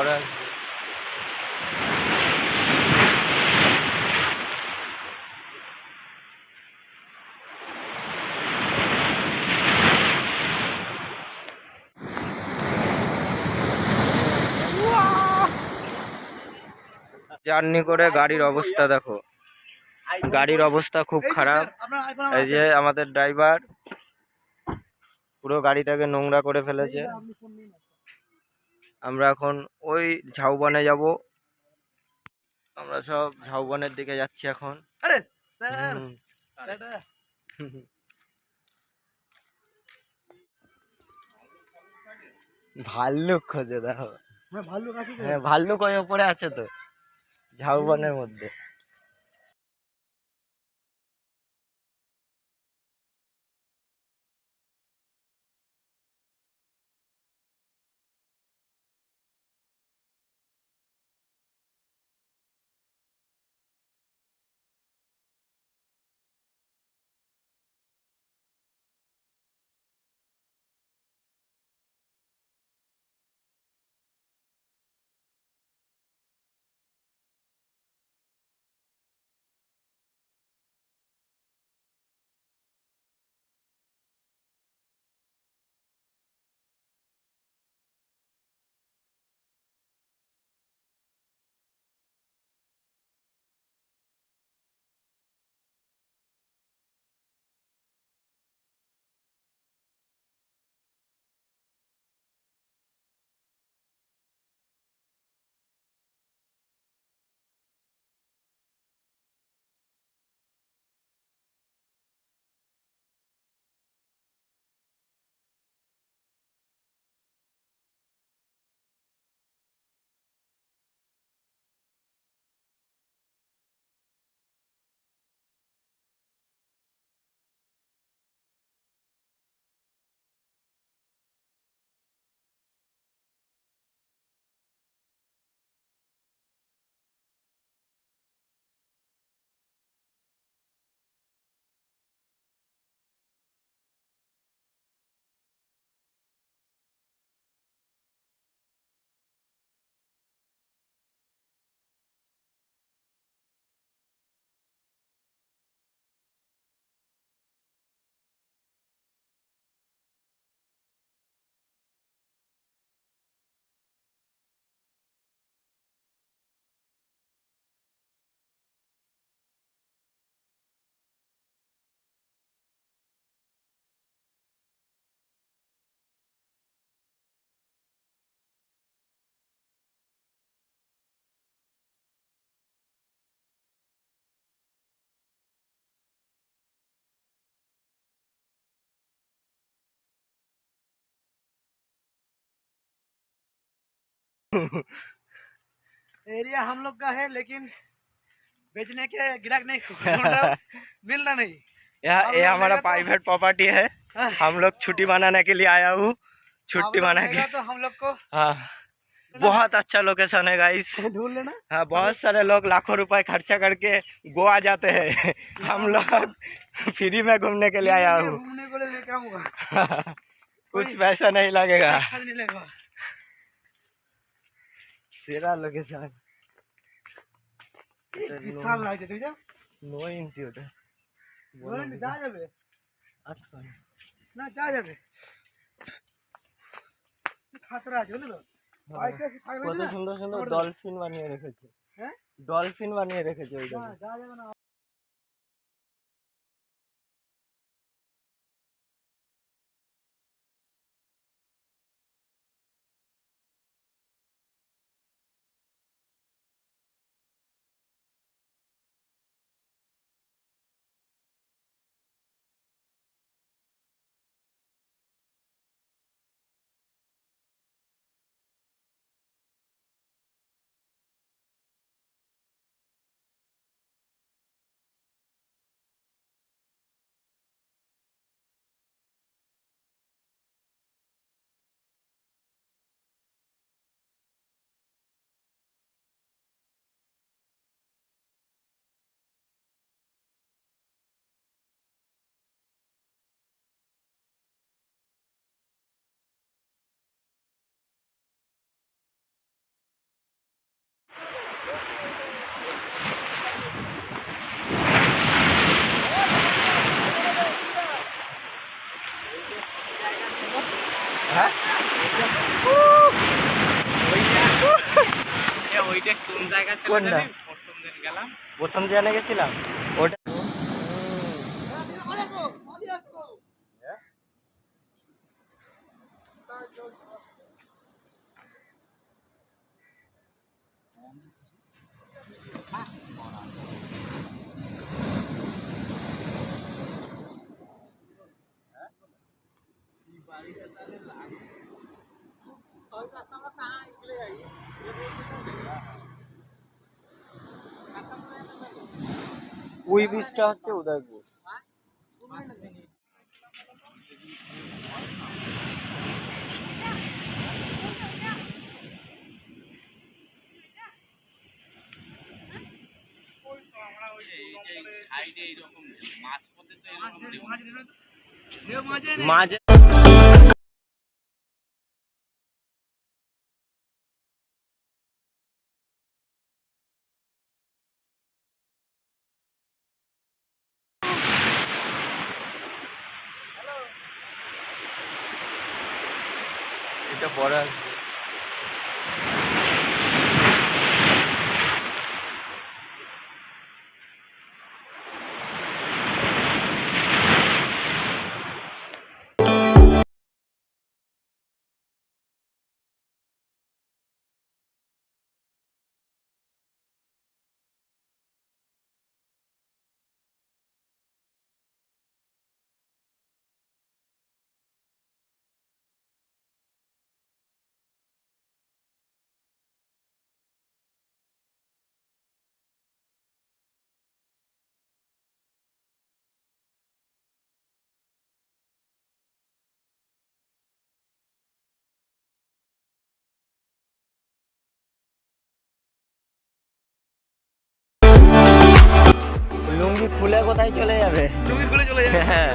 পরে। জার্নি করে গাড়ির অবস্থা দেখো। গাড়ির অবস্থা খুব খারাপ। এই যে আমাদের ড্রাইভার পুরো গাড়িটাকে নোংরা করে ফেলেছে। আমরা এখন ওই ঝাউবানে যাব। আমরা সব ঝাউবানের দিকে যাচ্ছি এখন। আরে স্যার ভাল্লুক খোঁজে দেখো। হ্যাঁ ভাল্লুক আছে? হ্যাঁ ভাল্লুক ওই ওপরে আছে তো ঝাউবনের মধ্যে। एरिया हम लोग का है लेकिन बेचने के गिराक नहीं हूँ, मिल रहा नहीं। यह ये हमारा तो- प्राइवेट प्रॉपर्टी है। हाँ, हम लोग छुट्टी मनाने के लिए आया हूँ। छुट्टी मना के तो हम लोग को हाँ। बहुत अच्छा लोकेशन है गाइस ढूंढ लेना। हाँ बहुत सारे लोग लाखों रुपए खर्चा करके गोवा जाते हैं। हम लोग फ्री में घूमने के लिए आया हूँ। कुछ पैसा नहीं लगेगा। तेरा लगे जान। साल लाइक तुझे? नो इंटी होता बोलो जा तो। जाबे अच्छा। ना जा जाबे खतरा जोले तो। हाँ। डॉल्फिन बनिए रखे डॉल्फिन बनिए रखे না, জন্য যা যাবে কোনটা প্রথম দিনে গেছিলাম। ওটা ওই বীজটা হচ্ছে উদয়পুর মাঝে এটা বড় খুলে কোথায় চলে যাবে? তুমি খুলে চলে যাবে? হ্যাঁ।